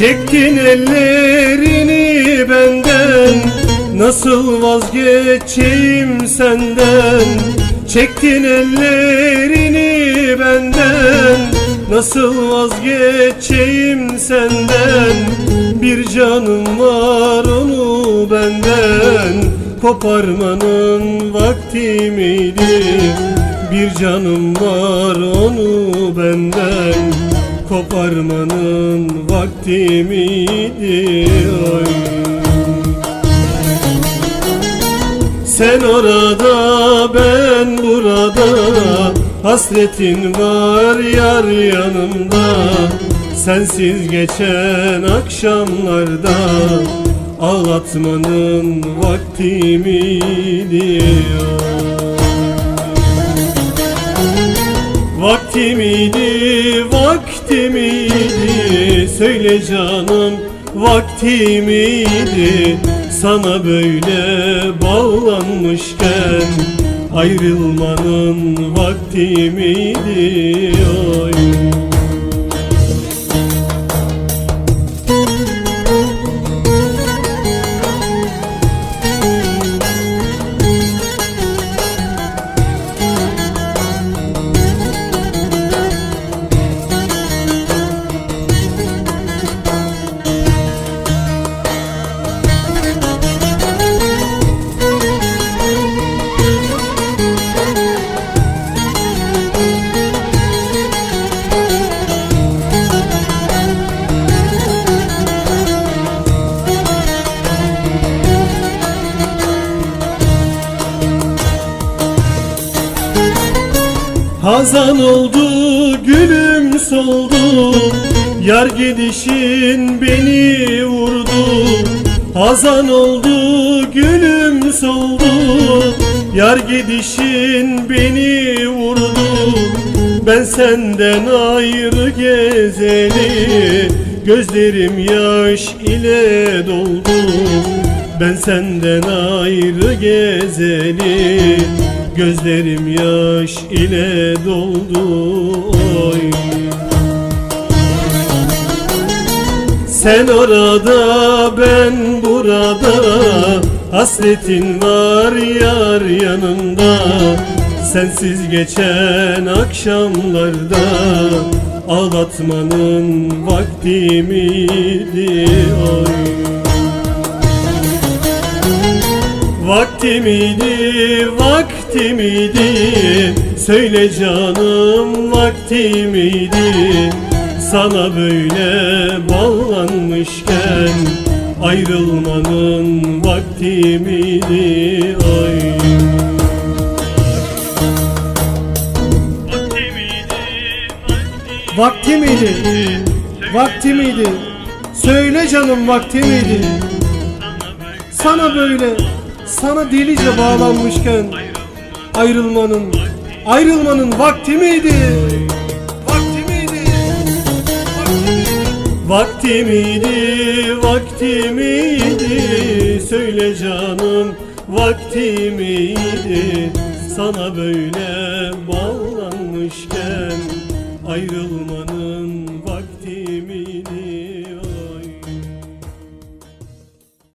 Çektin ellerini benden Nasıl vazgeçeyim senden? Çektin ellerini benden. Nasıl vazgeçeyim senden? Bir canım var onu benden Koparmanın vakti miydi? Bir canım var onu benden Koparmanın vakti miydi? Oy. Sen orada ben burada Hasretin var yar yanımda Sensiz geçen akşamlarda. Ağlatmanın vakti miydi Vakti miydi, vakti miydi? Söyle canım vakti miydi? Sana böyle bağlanmışken Ayrılmanın vakti miydi? Oy Hazan oldu gülüm soldu. Yar gidişin beni vurdu. Hazan oldu gülüm soldu. Yar gidişin beni vurdu. Ben senden ayrı gezeli Gözlerim yaş ile doldu. Ben senden ayrı gezeli Gözlerim yaş ile doldu oy. Sen orada ben burada Hasretin var yar yanımda. Sensiz geçen akşamlarda Ağlatmanın vakti miydi oy Vakti miydi, vakti miydi Söyle canım vakti miydi Sana böyle bağlanmışken Ayrılmanın vakti miydi Ay. Vakti miydi? Vakti miydi? Söyle canım vakti miydi? Sana böyle, sana delice bağlanmışken ayrılmanın, ayrılmanın vakti miydi? Vakti miydi? Vakti miydi? Vakti miydi? Söyle canım vakti miydi? Sana böyle bağlanmışken ayrılmanın?